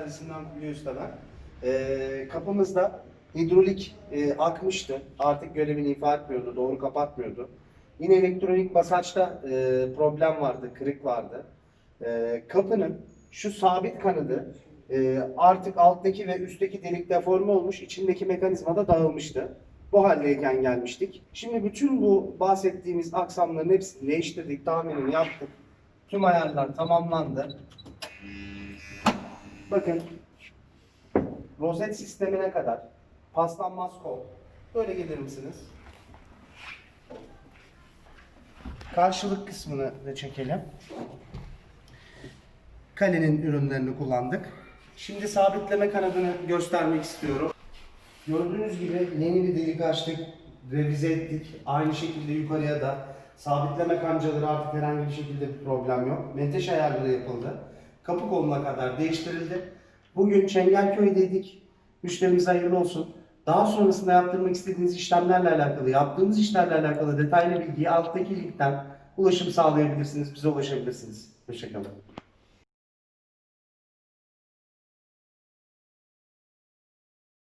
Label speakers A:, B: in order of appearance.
A: Hakan Gülüusta ben. Ee, kapımızda hidrolik e, akmıştı. Artık görevini ifa etmiyordu, doğru kapatmıyordu. Yine elektronik basaçta e, problem vardı, kırık vardı. E, kapının şu sabit kanadı e, artık alttaki ve üstteki delik deforme olmuş, içindeki mekanizma da dağılmıştı. Bu haldeyken gelmiştik. Şimdi bütün bu bahsettiğimiz aksamların hepsini değiştirdik, tahminini yaptık. Tüm ayarlar tamamlandı. Bakın rozet sistemine kadar paslanmaz kol. Böyle gelir misiniz? Karşılık kısmını da çekelim. Kalenin ürünlerini kullandık. Şimdi sabitleme kanadını göstermek istiyorum. Gördüğünüz gibi yeni bir delik açtık, revize ettik. Aynı şekilde yukarıya da sabitleme kancaları artık herhangi bir şekilde bir problem yok. Menteş ayarları yapıldı. Kapı koluna kadar değiştirildi. Bugün Çengelköy'deydik. Müşterimize hayırlı olsun. Daha sonrasında yaptırmak istediğiniz işlemlerle alakalı, yaptığımız işlerle alakalı detaylı bilgiyi alttaki linkten ulaşım sağlayabilirsiniz, bize ulaşabilirsiniz. Hoşçakalın.